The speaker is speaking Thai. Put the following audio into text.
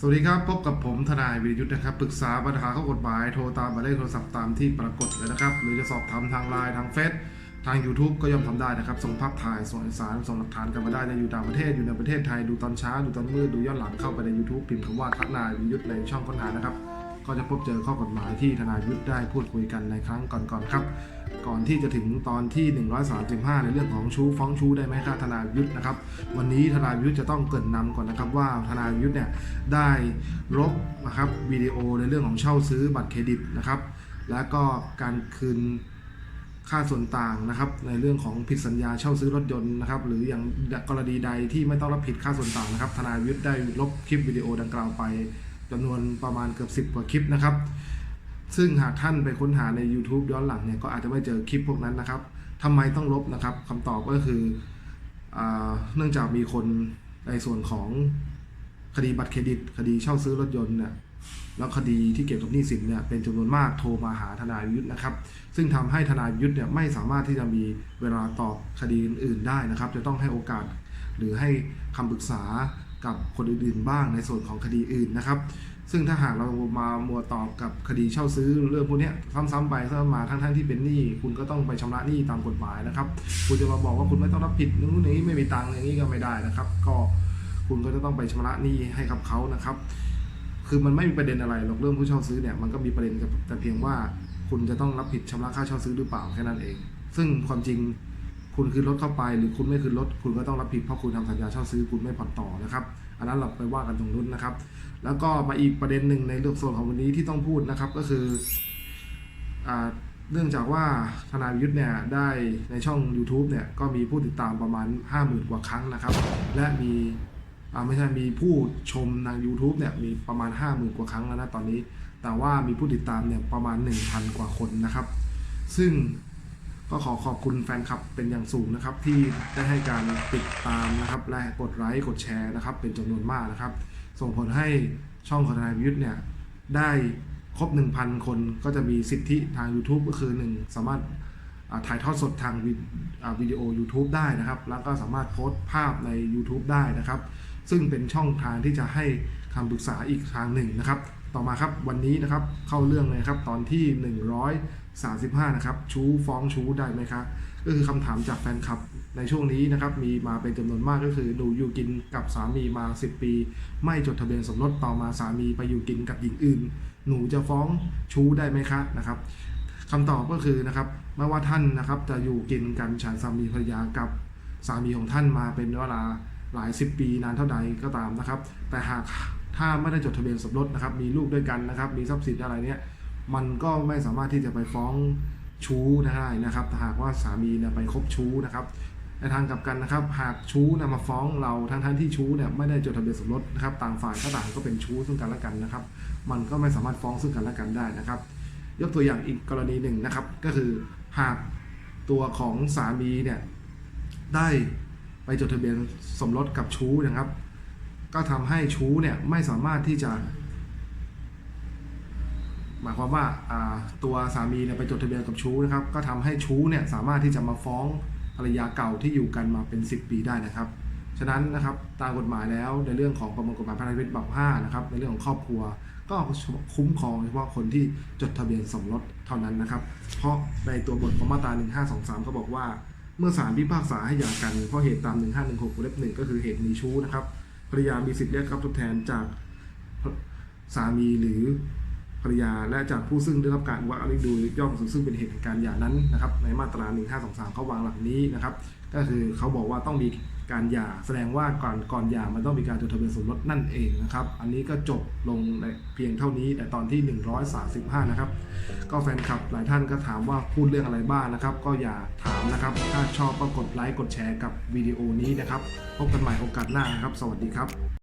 สวัสดีครับ พบกับผมทนายวิรยุทธ์นะครับ ปรึกษาปัญหาข้อกฎหมาย โทรตามหมายเลขโทรศัพท์ตามที่ปรากฏเลยนะครับ หรือจะสอบถามทางไลน์ทางเฟซทาง YouTube ก็ย่อมทำได้นะครับ ส่งภาพถ่ายส่งเอกสารส่งหลักฐานกันมาได้จะอยู่ต่างประเทศอยู่ในประเทศไทยดูตอนเช้าดูตอนมืดดูย้อนหลังเข้าไปใน YouTube พิมพ์คำว่าทนายวิรยุทธ์ในช่องค้นหานะครับ ก็จะพบเจอข้อกฎหมายที่ทนายวิรยุทธ์ได้พูดคุยกันในครั้งก่อนๆครับ ก่อนที่จะถึงตอนที่ 135 ในเรื่องของชู้ฟ้องชู้ได้ไหมครับทนายวิรยุทธ์นะครับ วันนี้ทนายวิรยุทธ์จะต้องเกินนำก่อนนะครับว่าทนายวิรยุทธ์เนี่ยได้ลบนะครับวิดีโอในเรื่องของเช่าซื้อบัตรเครดิตนะครับ และก็การคืนค่าส่วนต่างนะครับในเรื่องของผิดสัญญาเช่าซื้อรถยนต์นะครับหรืออย่างกรณีใดที่ไม่ต้องรับผิดค่าส่วนต่างนะครับทนายวิรยุทธ์ได้ลบคลิปวิดีโอดังกล่าวไป จำนวนประมาณเกือบ 10 กว่าคลิปนะครับ ซึ่งหากท่านไปค้นหาใน YouTube ย้อนหลังเนี่ยก็อาจจะไม่เจอคลิปพวกนั้นนะครับทำไมต้องลบนะครับคำตอบก็คืออเนื่องจากมีคนในส่วนของคดีบัตรเครดิต คดีเช่าซื้อรถยนต์เนี่ยแล้วคดีที่เกี่ยวกับหนี้สินเนี่ยเป็นจำนวนมากโทรมาหาทนายยุทธนะครับ ซึ่งทำให้ทนายยุทธเนี่ยไม่สามารถที่จะมีเวลาตอบคดีอื่นๆได้นะครับ จะต้องให้โอกาสหรือให้คำปรึกษา กับคนอื่นๆบ้างในส่วนของคดีอื่นนะครับ ซึ่งถ้าหากเรามามัวตอบกับคดีเช่าซื้อเรื่องพวกนี้ซ้ำๆไปซ้ำมาทั้งๆที่เป็นหนี้คุณก็ต้องไปชำระหนี้ตามกฎหมายนะครับ คุณจะมาบอกว่าคุณไม่ต้องรับผิดนู่นนี่ไม่มีตังค์อย่างนี้ก็ไม่ได้นะครับ ก็คุณก็จะต้องไปชำระหนี้ให้กับเขานะครับ คือมันไม่มีประเด็นอะไรหรอกเรื่องผู้เช่าซื้อเนี่ยมันก็มีประเด็นกับแต่เพียงว่าคุณจะต้องรับผิดชำระค่าเช่าซื้อหรือเปล่าแค่นั้นเอง ซึ่งความจริง คุณคืนรถเข้าไป หรือคุณไม่คืนรถคุณก็ต้องรับผิดเพราะคุณทำสัญญาเช่าซื้อคุณไม่ผ่อนต่อนะครับ อันนั้นเราไปว่ากันตรงนู้นนะครับ แล้วก็มาอีกประเด็นหนึ่งในเรื่องส่วนของวันนี้ที่ต้องพูดนะครับก็คืออเนื่องจากว่าทนายวิยุทธ์เนี่ยได้ในช่อง YouTube เนี่ยก็มีผู้ติดตามประมาณ 50,000 กว่าครั้งนะครับ และมีไม่ใช่มีผู้ชมทาง YouTube เนี่ยมีประมาณ 50,000 กว่าครั้งแล้วนะตอนนี้ แต่ว่ามีผู้ติดตามเนี่ยประมาณ 1,000 กว่าคนนะครับ ซึ่ง ก็ขอขอบคุณแฟนคลับเป็นอย่างสูงนะครับ ที่ได้ให้การติดตามนะครับ และกดไลค์กดแชร์นะครับ เป็นจำนวนมากนะครับ ส่งผลให้ช่องของทนายวิทย์เนี่ยได้ครบ 1,000 คนก็จะมีสิทธิทาง YouTube ก็คือ 1 สามารถถ่ายทอดสดทางวิวิดีโอ YouTube ได้นะครับ แล้วก็สามารถโพสต์ภาพใน YouTube ได้นะครับ ซึ่งเป็นช่องทางที่จะให้ คำปรึกษาอีกทางหนึ่งนะครับ ต่อมาครับวันนี้นะครับเข้าเรื่องเลยครับตอนที่ 135 นะครับ ชู้ฟ้องชู้ได้ไหมครับก็คือคำถามจากแฟนคลับในช่วงนี้นะครับมีมาเป็นจำนวนมากก็คือหนูอยู่กินกับสามีมา 10 ปี ไม่จดทะเบียนสมรสต่อมาสามีไปอยู่กินกับหญิงอื่น หนูจะฟ้องชู้ได้ไหมคะนะครับคำตอบก็คือนะครับไม่ว่าท่านนะครับจะอยู่กินกันฉันสามีภรรยากับสามีของท่านมาเป็นเวลาหลายสิบปีนานเท่าใดก็ตามนะครับ แต่หาก ถ้าไม่ได้จดทะเบียนสมรสนะครับ มีลูกด้วยกันนะครับ มีทรัพย์สินอะไรเนี่ยมันก็ไม่สามารถที่จะไปฟ้องชู้ได้นะครับ หากว่าสามีเนี่ยไปคบชู้นะครับ ในทางกลับกันนะครับ หากชู้นะมาฟ้องเราทั้งทั้งที่ชู้เนี่ยไม่ได้จดทะเบียนสมรสนะครับ ต่างฝ่ายก็ต่างก็เป็นชู้ซึ่งกันและกันนะครับ มันก็ไม่สามารถฟ้องซึ่งกันและกันได้นะครับ ยกตัวอย่างอีกกรณีหนึ่งนะครับ ก็คือหากตัวของสามีเนี่ยได้ไปจดทะเบียนสมรสกับชู้นะครับ ก็ทำให้ชู้เนี่ยไม่สามารถที่จะ หมายความว่าตัวสามีเนี่ยไปจดทะเบียนกับชู้นะครับ ก็ทำให้ชู้เนี่ยสามารถที่จะมาฟ้องภรรยาเก่าที่อยู่กันมาเป็น 10 ปีได้นะครับ ฉะนั้นนะครับตามกฎหมายแล้วในเรื่องของประมวลกฎหมายพันธมิตรบับ5นะครับในเรื่องของครอบครัวก็คุ้มครองเฉพาะคนที่จดทะเบียนสมรสเท่านั้นนะครับ เพราะในตัวบทของมาตรา 1523 ก็บอกว่า เมื่อศาลพิพากษาให้หย่ากันเพราะเหตุตาม 1516วงเล็บหนึ่งก็คือเหตุมีชู้นะครับ ภรรยามีสิทธิ์เรียกรับทดแทนจากสามีหรือภรรยาและจากผู้ซึ่งได้รับการว่าอะไรดูย่อมซึ่งเป็นเหตุแห่งการหย่านั้นนะครับในมาตรา 1523เขาวางหลักนี้นะครับก็คือเขาบอกว่าต้องมี การหย่าแสดงว่าก่อนก่อนหย่ามันต้องมีการจดทะเบียนสมรสนั่นเองนะครับ อันนี้ก็จบลงเพียงเท่านี้แต่ตอนที่ 135 นะครับ ก็แฟนคลับหลายท่านก็ถามว่าพูดเรื่องอะไรบ้างนะครับ ก็อย่าถามนะครับ ถ้าชอบก็กดไลค์กดแชร์กับวิดีโอนี้นะครับ พบกันใหม่โอกาสหน้านะครับ สวัสดีครับ